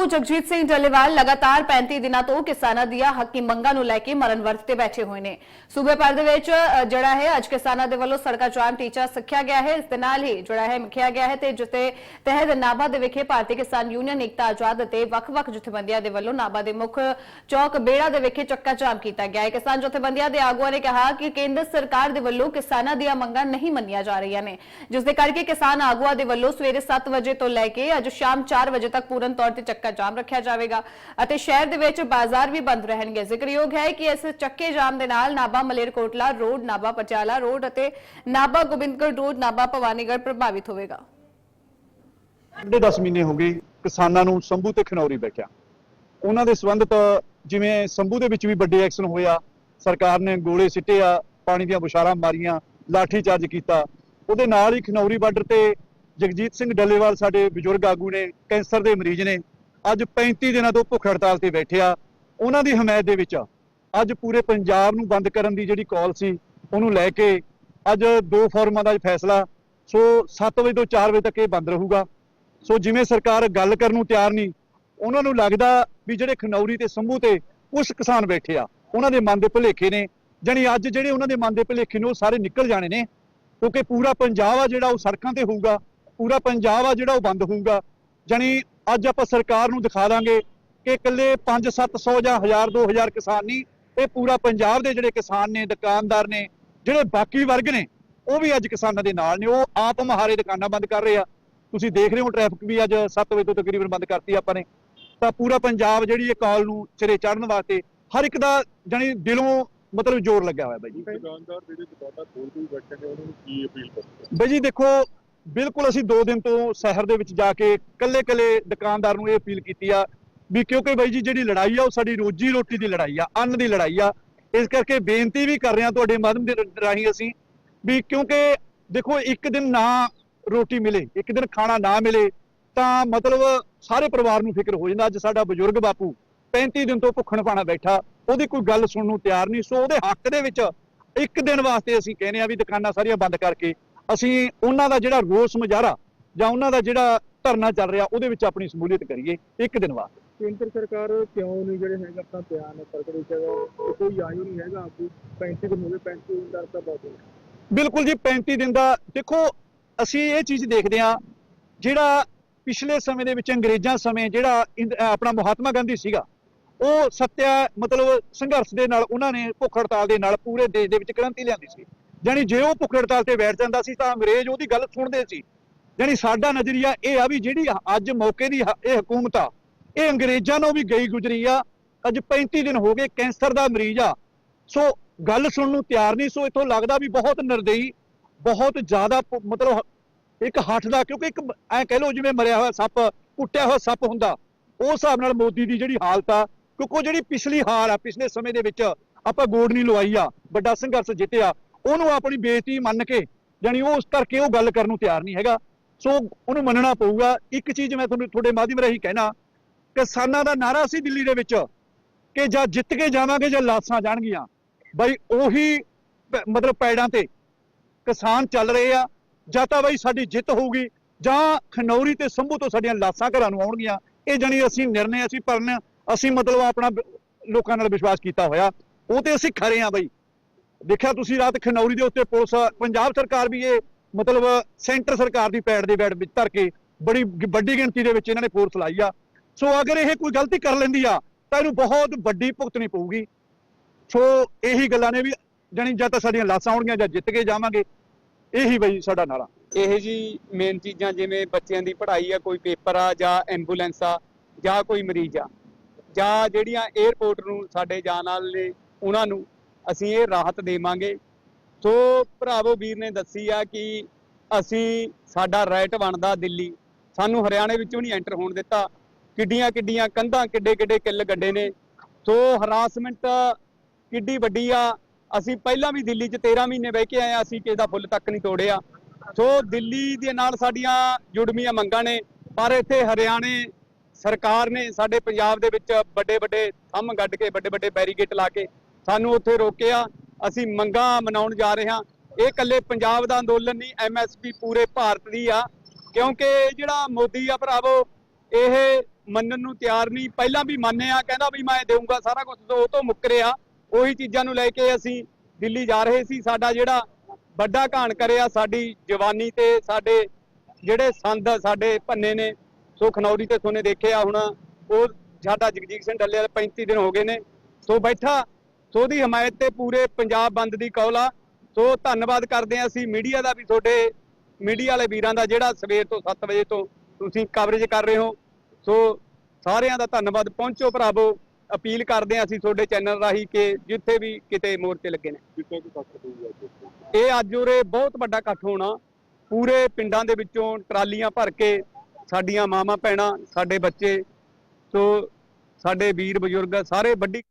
ਆਗੂ ਜਗਜੀਤ ਸਿੰਘ ਡੱਲੇਵਾਲ ਲਗਾਤਾਰ 35 ਦਿਨਾਂ ਤੋਂ ਕਿਸਾਨਾਂ ਦੀਆਂ ਹੱਕੀ ਮੰਗਾਂ ਨੂੰ ਲੈ ਕੇ ਮਰਨ ਵਰਤ ਤੇ ਬੈਠੇ ਹੋਏ ਨੇ। ਸੂਬੇ ਭਰ ਦੇ ਵਿੱਚ ਜਿਹੜਾ ਹੈ, ਅੱਜ ਕਿਸਾਨਾਂ ਦੇ ਵੱਲੋਂ ਸੜਕਾਂ ਜਾਮ ਟੀਚਾ ਸਿੱਖਿਆ ਗਿਆ ਹੈ। ਇਸ ਦੇ ਨਾਲ ਹੀ ਜਿਹੜਾ ਹੈ ਮਿਖਿਆ ਗਿਆ ਹੈ ਤੇ ਜਿੱਤੇ ਤਹਿਤ ਨਾਭਾ ਦੇ ਵਿਖੇ ਭਾਰਤੀ ਕਿਸਾਨ ਯੂਨੀਅਨ ਏਕਤਾ ਆਜ਼ਾਦ ਅਤੇ ਵੱਖ-ਵੱਖ ਜਥੇਬੰਦੀਆਂ ਦੇ ਵੱਲੋਂ ਨਾਭਾ ਦੇ ਮੁੱਖ ਚੌਕ ਬੇੜਾ ਦੇ ਵਿਖੇ ਚੱਕਾ ਜਾਮ ਕੀਤਾ ਗਿਆ ਹੈ। ਕਿਸਾਨ ਜਥੇਬੰਦੀਆਂ ਦੇ ਆਗੂਆਂ ਨੇ ਕਿਹਾ ਕਿ ਕੇਂਦਰ ਸਰਕਾਰ ਦੇ ਵੱਲੋਂ ਕਿਸਾਨਾਂ ਦੀਆਂ ਮੰਗਾਂ ਨਹੀਂ ਮੰਨੀਆਂ ਜਾ ਰਹੀਆਂ ਨੇ। ਜਿਸ ਦੇ ਕਰਕੇ ਕਿਸਾਨ ਆਗੂਆਂ ਦੇ ਵੱਲੋਂ ਸਵੇਰੇ 7 ਵਜੇ ਤੋਂ ਲੈ ਕੇ ਅੱਜ ਸ਼ਾਮ 4 ਵਜੇ ਤੱਕ ਪੂਰਨ ਤੌਰ ਤੇ ਚੱਕਾ ਜਾਮ ਰੱਖਿਆ ਜਾਵੇਗਾ ਅਤੇ ਸ਼ਹਿਰ ਦੇ ਵਿੱਚ ਬਾਜ਼ਾਰ ਵੀ ਬੰਦ ਰਹਿਣਗੇ। ਜ਼ਿਕਰਯੋਗ ਹੈ ਕਿ ਇਸ ਚੱਕੇ ਜਾਮ ਦੇ ਨਾਲ ਨਾਭਾ ਮਲੇਰਕੋਟਲਾ ਰੋਡ, ਨਾਭਾ ਪਟਿਆਲਾ ਰੋਡ ਅਤੇ ਨਾਭਾ ਗੋਬਿੰਦਗੜ੍ਹ ਰੋਡ, ਨਾਭਾ ਭਵਾਨੀਗੜ੍ਹ ਪ੍ਰਭਾਵਿਤ ਹੋਵੇਗਾ। ਸਾਢੇ 10 ਮਹੀਨੇ ਹੋ ਗਏ ਕਿਸਾਨਾਂ ਨੂੰ ਸੰਭੂ ਤੇ ਖਨੌਰੀ ਬੈਠਿਆ। ਉਹਨਾਂ ਦੇ ਸੰਬੰਧਤ ਜਿਵੇਂ ਸੰਭੂ ਦੇ ਵਿੱਚ ਵੀ ਵੱਡੇ ਐਕਸ਼ਨ ਹੋਇਆ, ਸਰਕਾਰ ਨੇ ਗੋਲੇ ਸਿੱਟੇ ਆ, ਪਾਣੀ ਦੀਆਂ ਬੁਸ਼ਾਰਾਂ ਮਾਰੀਆਂ, ਲਾਠੀ ਚਾਰਜ ਕੀਤਾ। ਉਹਦੇ ਨਾਲ ਹੀ ਖਨੌਰੀ ਬਾਰਡਰ ਤੇ ਜਗਜੀਤ ਸਿੰਘ ਡੱਲੇਵਾਲ ਸਾਡੇ ਬਜ਼ੁਰਗ ਆਗੂ ਨੇ ਕੈਂਸਰ ਦੇ ਮਰੀਜ਼ ਨੇ ਅੱਜ 35 ਦਿਨਾਂ ਤੋਂ ਭੁੱਖ ਹੜਤਾਲ ਤੇ ਬੈਠੇ ਆ। ਉਹਨਾਂ ਦੀ ਹਮਾਇਤ ਦੇ ਵਿੱਚ ਅੱਜ ਪੂਰੇ ਪੰਜਾਬ ਨੂੰ ਬੰਦ ਕਰਨ ਦੀ ਜਿਹੜੀ ਕਾਲ ਸੀ, ਉਹਨੂੰ ਲੈ ਕੇ ਅੱਜ ਦੋ ਫੋਰਮਾਂ ਦਾ ਫੈਸਲਾ। ਸੋ 7 ਵਜੇ ਤੋਂ 4 ਵਜੇ ਤੱਕ ਇਹ ਬੰਦ ਰਹੂਗਾ। ਸੋ ਜਿਵੇਂ ਸਰਕਾਰ ਗੱਲ ਕਰਨ ਨੂੰ ਤਿਆਰ ਨਹੀਂ, ਉਹਨਾਂ ਨੂੰ ਲੱਗਦਾ ਵੀ ਜਿਹੜੇ ਖਨੌਰੀ ਤੇ ਸੰਭੂ ਤੇ ਕੁਝ ਕਿਸਾਨ ਬੈਠੇ ਆ, ਉਹਨਾਂ ਦੇ ਮਨ ਦੇ ਭੁਲੇਖੇ ਨੇ। ਜਾਣੀ ਅੱਜ ਜਿਹੜੇ ਉਹਨਾਂ ਦੇ ਮਨ ਦੇ ਭੁਲੇਖੇ ਨੇ, ਉਹ ਸਾਰੇ ਨਿਕਲ ਜਾਣੇ ਨੇ। ਕਿਉਂਕਿ ਪੂਰਾ ਪੰਜਾਬ ਆ ਜਿਹੜਾ ਉਹ ਸੜਕਾਂ ਤੇ ਹੋਊਗਾ, ਪੂਰਾ ਪੰਜਾਬ ਆ ਜਿਹੜਾ ਉਹ ਬੰਦ ਹੋਊਗਾ। ਜਾਣੀ ਅੱਜ ਆਪਾਂ ਸਰਕਾਰ ਨੂੰ ਦਿਖਾ ਦਾਂਗੇ ਕਿ ਇਕੱਲੇ 5-700 ਜਾਂ 1000 2000 ਕਿਸਾਨ ਨਹੀਂ ਇਹ ਪੂਰਾ ਪੰਜਾਬ ਦੇ ਜਿਹੜੇ ਕਿਸਾਨ ਨੇ ਦੁਕਾਨਦਾਰ ਨੇ ਜਿਹੜੇ ਬਾਕੀ ਵਰਗ ਨੇ ਉਹ ਵੀ ਅੱਜ ਕਿਸਾਨਾਂ ਦੇ ਨਾਲ ਨੇ ਉਹ ਆਪ ਮਹਾਰੇ ਦੁਕਾਨਾਂ ਬੰਦ ਕਰ ਰਹੇ ਆ। ਤੁਸੀਂ ਦੇਖ ਰਹੇ ਹੋ ਟ੍ਰੈਫਿਕ ਵੀ ਅੱਜ 7 ਵਜੇ ਤੋਂ ਤਕਰੀਬਨ ਬੰਦ ਕਰਤੀ ਆਪਾਂ ਨੇ। ਤਾਂ ਪੂਰਾ ਪੰਜਾਬ ਜਿਹੜੀ ਇਹ ਕਾਲ ਨੂੰ ਸਿਰੇ ਚੜ੍ਹਨ ਵਾਸਤੇ ਹਰ ਇੱਕ ਦਾ ਜਾਣੀ ਦਿਲੋਂ ਮਤਲਬ ਜ਼ੋਰ ਲੱਗਿਆ ਹੋਇਆ ਬਾਈ ਜੀ। ਦੁਕਾਨਦਾਰ ਜਿਹੜੇ ਦੁਕਾਨਾਂ ਖੋਲ ਕੇ ਬੈਠੇ ਨੇ ਉਹਨਾਂ ਨੂੰ ਕੀ ਅਪੀਲ ਕਰਦੇ ਬਾਈ ਜੀ ਦੇਖੋ ਬਿਲਕੁਲ ਅਸੀਂ 2 ਦਿਨ ਤੋਂ ਸ਼ਹਿਰ ਦੇ ਵਿੱਚ ਜਾ ਕੇ ਕੱਲੇ-ਕੱਲੇ ਦੁਕਾਨਦਾਰ ਨੂੰ ਇਹ ਅਪੀਲ ਕੀਤੀ ਆ ਵੀ ਕਿਉਂਕਿ ਬਾਈ ਜੀ ਜਿਹੜੀ ਲੜਾਈ ਆ ਉਹ ਸਾਡੀ ਰੋਜੀ ਰੋਟੀ ਦੀ ਲੜਾਈ ਆ, ਅੰਨ ਦੀ ਲੜਾਈ ਆ। ਇਸ ਕਰਕੇ ਬੇਨਤੀ ਵੀ ਕਰ ਰਹੇ ਹਾਂ ਤੁਹਾਡੇ ਮਾਧਿਅਮ ਦੇ ਰਾਹੀਂ ਅਸੀਂ ਵੀ ਕਿਉਂਕਿ ਦੇਖੋ ਇੱਕ ਦਿਨ ਨਾ ਰੋਟੀ ਮਿਲੇ, ਇੱਕ ਦਿਨ ਖਾਣਾ ਨਾ ਮਿਲੇ, ਤਾਂ ਮਤਲਬ ਸਾਰੇ ਪਰਿਵਾਰ ਨੂੰ ਫਿਕਰ ਹੋ ਜਾਂਦਾ। ਅੱਜ ਸਾਡਾ ਬਜ਼ੁਰਗ ਬਾਪੂ 35 ਦਿਨ ਤੋਂ ਭੁੱਖਣ ਪਾਣਾ ਬੈਠਾ, ਉਹਦੀ ਕੋਈ ਗੱਲ ਸੁਣਨ ਨੂੰ ਤਿਆਰ ਨਹੀਂ, ਸੋ ਉਹਦੇ ਹੱਕ ਦੇ ਵਿੱਚ ਇੱਕ ਦਿਨ ਵਾਸਤੇ ਅਸੀਂ ਕਹਿੰਦੇ ਆ ਵੀ ਦੁਕਾਨਾਂ ਸਾਰੀਆਂ ਬੰਦ ਕਰਕੇ ਅਸੀਂ ਉਹਨਾਂ ਦਾ ਜਿਹੜਾ ਰੋਸ ਮੁਜ਼ਾਹਰਾ ਜਾਂ ਉਹਨਾਂ ਦਾ ਜਿਹੜਾ ਧਰਨਾ ਚੱਲ ਰਿਹਾ ਉਹਦੇ ਵਿੱਚ ਆਪਣੀ ਸ਼ਮੂਲੀਅਤ ਕਰੀਏ ਇੱਕ ਦਿਨ ਵਾਸਤੇ। ਕੇਂਦਰ ਸਰਕਾਰ ਕਿਉਂ ਨਹੀਂ ਜਿਹੜੇ ਹੈਗਾ ਆਪਣਾ ਬਿਆਨ ਪ੍ਰਗਟ ਹੈਗਾ ਕੋਈ ਆਇਓ ਨਹੀਂ ਹੈਗਾ ਆਪੂ 35 ਦਿਨ ਹੋ ਗਏ 35 ਦਿਨ ਦਾ ਤਾਂ ਬਹੁਤ ਹੈ ਬਿਲਕੁਲ ਜੀ 35 ਦਿਨ ਦਾ। ਦੇਖੋ ਅਸੀਂ ਇਹ ਚੀਜ਼ ਦੇਖਦੇ ਹਾਂ ਜਿਹੜਾ ਪਿਛਲੇ ਸਮੇਂ ਦੇ ਵਿੱਚ ਅੰਗਰੇਜ਼ਾਂ ਸਮੇਂ ਜਿਹੜਾ ਆਪਣਾ ਮਹਾਤਮਾ ਗਾਂਧੀ ਸੀਗਾ ਉਹ ਸੱਤਿਆ ਮਤਲਬ ਸੰਘਰਸ਼ ਦੇ ਨਾਲ ਉਹਨਾਂ ਨੇ ਭੁੱਖ ਹੜਤਾਲ ਦੇ ਨਾਲ ਪੂਰੇ ਦੇਸ਼ ਦੇ ਵਿੱਚ ਕ੍ਰਾਂਤੀ ਲਿਆਂਦੀ ਸੀ। ਜਾਣੀ ਜੇ ਉਹ ਭੁੱਖ ਹੜਤਾਲ ਤੇ ਬੈਠ ਜਾਂਦਾ ਸੀ ਤਾਂ ਅੰਗਰੇਜ਼ ਉਹਦੀ ਗੱਲ ਸੁਣਦੇ ਸੀ। ਜਾਣੀ ਸਾਡਾ ਨਜ਼ਰੀਆ ਇਹ ਆ ਵੀ ਜਿਹੜੀ ਅੱਜ ਮੌਕੇ ਦੀ ਇਹ ਹਕੂਮਤ ਆ, ਇਹ ਅੰਗਰੇਜ਼ਾਂ ਨੂੰ ਵੀ ਗਈ ਗੁਜਰੀ ਆ। ਅੱਜ 35 ਦਿਨ ਹੋ ਗਏ, ਕੈਂਸਰ ਦਾ ਮਰੀਜ਼ ਆ। ਸੋ ਗੱਲ ਸੁਣਨ ਨੂੰ ਤਿਆਰ ਨਹੀਂ, ਸੋ ਇਥੋਂ ਲੱਗਦਾ ਵੀ ਬਹੁਤ ਨਿਰਦਈ, ਬਹੁਤ ਜ਼ਿਆਦਾ ਮਤਲਬ ਇੱਕ ਹੱਠ ਦਾ, ਕਿਉਂਕਿ ਇੱਕ ਐ ਕਹਿ ਲਓ ਜਿਵੇਂ ਮਰਿਆ ਹੋਇਆ ਸੱਪ, ਕੁੱਟਿਆ ਹੋਇਆ ਸੱਪ ਹੁੰਦਾ। ਉਸ ਹਿਸਾਬ ਨਾਲ ਮੋਦੀ ਦੀ ਜਿਹੜੀ ਹਾਲਤ ਆ, ਕਿਉਂਕਿ ਉਹ ਜਿਹੜੀ ਪਿਛਲੀ ਹਾਰ ਆ, ਪਿਛਲੇ ਸਮੇਂ ਦੇ ਵਿੱਚ ਆਪਾਂ ਗੋਡ ਨਹੀਂ ਲਵਾਈ ਆ, ਵੱਡਾ ਸੰਘਰਸ਼ ਜਿੱਤਿਆ। ਉਹਨੂੰ ਆਪਣੀ ਬੇਇੱਜ਼ਤੀ ਮੰਨ ਕੇ, ਜਾਣੀ ਉਹ ਉਸ ਕਰਕੇ ਉਹ ਗੱਲ ਕਰਨ ਨੂੰ ਤਿਆਰ ਨਹੀਂ ਹੈਗਾ। ਸੋ ਉਹਨੂੰ ਮੰਨਣਾ ਪਊਗਾ। ਇੱਕ ਚੀਜ਼ ਮੈਂ ਤੁਹਾਨੂੰ ਤੁਹਾਡੇ ਮਾਧਿਅਮ ਰਾਹੀਂ ਕਹਿਣਾ ਕਿਸਾਨਾਂ ਦਾ ਨਾਰਾ ਸੀ ਦਿੱਲੀ ਦੇ ਵਿੱਚ, ਕਿ ਜਾਂ ਜਿੱਤ ਕੇ ਜਾਵਾਂਗੇ ਜਾਂ ਲਾਸਾਂ ਜਾਣਗੀਆਂ। ਬਾਈ ਉਹੀ ਮਤਲਬ ਪੈੜਾਂ ਤੇ ਕਿਸਾਨ ਚੱਲ ਰਹੇ ਆ। ਜਾਂ ਤਾਂ ਬਾਈ ਸਾਡੀ ਜਿੱਤ ਹੋਊਗੀ, ਜਾਂ ਖਨੌਰੀ ਤੇ ਸੰਭੂ ਤੋਂ ਸਾਡੀਆਂ ਲਾਸਾਂ ਘਰਾਂ ਨੂੰ ਆਉਣਗੀਆਂ। ਇਹ ਜਾਣੀ ਅਸੀਂ ਨਿਰਣੇ, ਅਸੀਂ ਪਰਨ ਅਸੀਂ ਮਤਲਬ ਆਪਣਾ ਲੋਕਾਂ ਨਾਲ ਵਿਸ਼ਵਾਸ ਕੀਤਾ ਹੋਇਆ। ਉਹ ਤੇ ਅਸੀਂ ਖਰੇ ਆ ਬਈ। ਦੇਖਿਆ ਤੁਸੀਂ ਰਾਤ ਖਨੌਰੀ ਦੇ ਉੱਤੇ ਪੁਲਿਸ, ਪੰਜਾਬ ਸਰਕਾਰ ਵੀ ਇਹ ਮਤਲਬ ਸੈਂਟਰ ਸਰਕਾਰ ਦੀ ਪੈੜ ਦੇ ਬੈੜ ਵਿੱਚ ਧਰ ਕੇ ਬੜੀ ਵੱਡੀ ਗਿਣਤੀ ਦੇ ਵਿੱਚ ਇਹਨਾਂ ਨੇ ਫੋਰਸ ਲਾਈ ਆ। ਸੋ ਅਗਰ ਇਹ ਕੋਈ ਗਲਤੀ ਕਰ ਲੈਂਦੀ ਆ, ਤਾਂ ਇਹਨੂੰ ਬਹੁਤ ਵੱਡੀ ਭੁਗਤਣੀ ਪਊਗੀ। ਸੋ ਇਹੀ ਗੱਲਾਂ ਨੇ ਵੀ ਜਾਣੀ ਜਾਂ ਤਾਂ ਸਾਡੀਆਂ ਲਾਸਾਂ ਆਉਣਗੀਆਂ ਜਾਂ ਜਿੱਤ ਕੇ ਜਾਵਾਂਗੇ। ਇਹੀ ਬਈ ਸਾਡਾ ਨਾਰਾ। ਇਹ ਜੀ ਮੇਨ ਚੀਜ਼ਾਂ ਜਿਵੇਂ ਬੱਚਿਆਂ ਦੀ ਪੜ੍ਹਾਈ ਆ, ਕੋਈ ਪੇਪਰ ਆ ਜਾਂ ਐਂਬੂਲੈਂਸ ਆ ਜਾਂ ਕੋਈ ਮਰੀਜ਼ ਆ, ਜਾਂ ਜਿਹੜੀਆਂ 에ਅਰਪੋਰਟ ਨੂੰ ਸਾਡੇ ਜਾਣ ਵਾਲੇ ਨੇ, ਉਹਨਾਂ ਨੂੰ ਅਸੀਂ ਇਹ ਰਾਹਤ ਦੇਵਾਂਗੇ। ਸੋ ਭਰਾਵੋ, ਵੀਰ ਨੇ ਦੱਸੀ ਆ ਕਿ ਅਸੀਂ, ਸਾਡਾ ਰਾਈਟ ਬਣਦਾ ਦਿੱਲੀ। ਸਾਨੂੰ ਹਰਿਆਣੇ ਵਿੱਚੋਂ ਨਹੀਂ ਐਂਟਰ ਹੋਣ ਦਿੱਤਾ। ਕਿੱਡੀਆਂ ਕਿੱਡੀਆਂ ਕੰਧਾਂ ਕਿੱਡੇ ਕਿੱਡੇ ਕਿੱਲ ਗੱਡੇ ਨੇ। ਸੋ ਹਰਾਸਮੈਂਟ ਕਿੱਡੀ ਵੱਡੀ ਆ। ਅਸੀਂ ਪਹਿਲਾਂ ਵੀ ਦਿੱਲੀ 'ਚ 13 ਮਹੀਨੇ ਬਹਿ ਕੇ ਆਏ ਆ ਅਸੀਂ ਕਿਸੇ ਦਾ ਫੁੱਲ ਤੱਕ ਨਹੀਂ ਤੋੜਿਆ। ਸੋ ਦਿੱਲੀ ਦੇ ਨਾਲ ਸਾਡੀਆਂ ਜੁੜਮੀਆਂ ਮੰਗਾਂ ਨੇ, ਪਰ ਇੱਥੇ ਹਰਿਆਣੇ ਸਰਕਾਰ ਨੇ ਸਾਡੇ ਪੰਜਾਬ ਦੇ ਵਿੱਚ ਵੱਡੇ ਵੱਡੇ ਥੰਮ ਗੱਡ ਕੇ ਵੱਡੇ ਵੱਡੇ ਬੈਰੀਗੇਟ ਲਾ ਕੇ ਸਾਨੂੰ ਉੱਥੇ ਰੋਕਿਆ। ਅਸੀਂ ਮੰਗਾਂ ਮਨਾਉਣ ਜਾ ਰਹੇ ਹਾਂ। ਇਹ ਇਕੱਲੇ ਪੰਜਾਬ ਦਾ ਅੰਦੋਲਨ ਨਹੀਂ ਐਮਐਸਪੀ ਪੂਰੇ ਭਾਰਤ ਦੀ ਆ। ਕਿਉਂਕਿ ਜਿਹੜਾ ਮੋਦੀ ਆ ਭਰਾਵੋ, ਇਹ ਮੰਨਣ ਨੂੰ ਤਿਆਰ ਨਹੀਂ। ਪਹਿਲਾਂ ਵੀ ਮੰਨਿਆ ਕਹਿੰਦਾ ਵੀ ਮੈਂ ਦੇਊਂਗਾ ਸਾਰਾ ਕੁਝ ਉਹ ਤੋਂ ਮੁੱਕਰਿਆ ਉਹੀ ਚੀਜ਼ਾਂ ਨੂੰ ਲੈ ਕੇ ਅਸੀਂ ਦਿੱਲੀ ਜਾ ਰਹੇ ਸੀ। ਸਾਡਾ ਜਿਹੜਾ ਵੱਡਾ ਘਾਣ ਕਰਿਆ ਸਾਡੀ ਜਵਾਨੀ ਤੇ, ਸਾਡੇ ਜਿਹੜੇ ਸੰਦ ਸਾਡੇ ਭੰਨੇ ਨੇ, ਸੋ ਖਨੌਰੀ ਤੇ ਸੋਨੇ ਦੇਖਿਆ ਹੁਣ, ਉਹ ਸਾਡਾ ਜਗਜੀਤ ਸਿੰਘ ਡੱਲੇ ਵਾਲੇ 35 ਦਿਨ ਹੋ ਗਏ ਨੇ। ਸੋ ਬੈਠਾ ਸੋ ਉਹਦੀ ਹਮਾਇਤ ਤੇ ਪੂਰੇ ਪੰਜਾਬ ਬੰਦ ਦੀ ਕੌਲ ਆ। ਸੋ ਧੰਨਵਾਦ ਕਰਦੇ ਹਾਂ ਅਸੀਂ ਮੀਡੀਆ ਦਾ ਵੀ ਤੁਹਾਡੇ ਮੀਡੀਆ ਵਾਲੇ ਵੀਰਾਂ ਦਾ ਜਿਹੜਾ ਸਵੇਰ ਤੋਂ 7 ਵਜੇ ਤੋਂ ਤੁਸੀਂ ਕਵਰੇਜ ਕਰ ਰਹੇ ਹੋ। ਸੋ ਸਾਰਿਆਂ ਦਾ ਧੰਨਵਾਦ। ਪਹੁੰਚੋ ਭਰਾਵੋ ਅਪੀਲ ਕਰਦੇ ਹਾਂ ਅਸੀਂ ਤੁਹਾਡੇ ਚੈਨਲ ਰਾਹੀਂ ਕਿ ਜਿੱਥੇ ਵੀ ਕਿਤੇ ਮੋਰਚੇ ਲੱਗੇ ਨੇ। ਇਹ ਅੱਜ ਉਰੇ ਬਹੁਤ ਵੱਡਾ ਇਕੱਠ ਹੋਣਾ। ਪੂਰੇ ਪਿੰਡਾਂ ਦੇ ਵਿੱਚੋਂ ਟਰਾਲੀਆਂ ਭਰ ਕੇ ਸਾਡੀਆਂ ਮਾਵਾਂ ਭੈਣਾਂ ਸਾਡੇ ਬੱਚੇ ਸੋ ਸਾਡੇ ਵੀਰ ਬਜ਼ੁਰਗ ਸਾਰੇ ਵੱਡੀ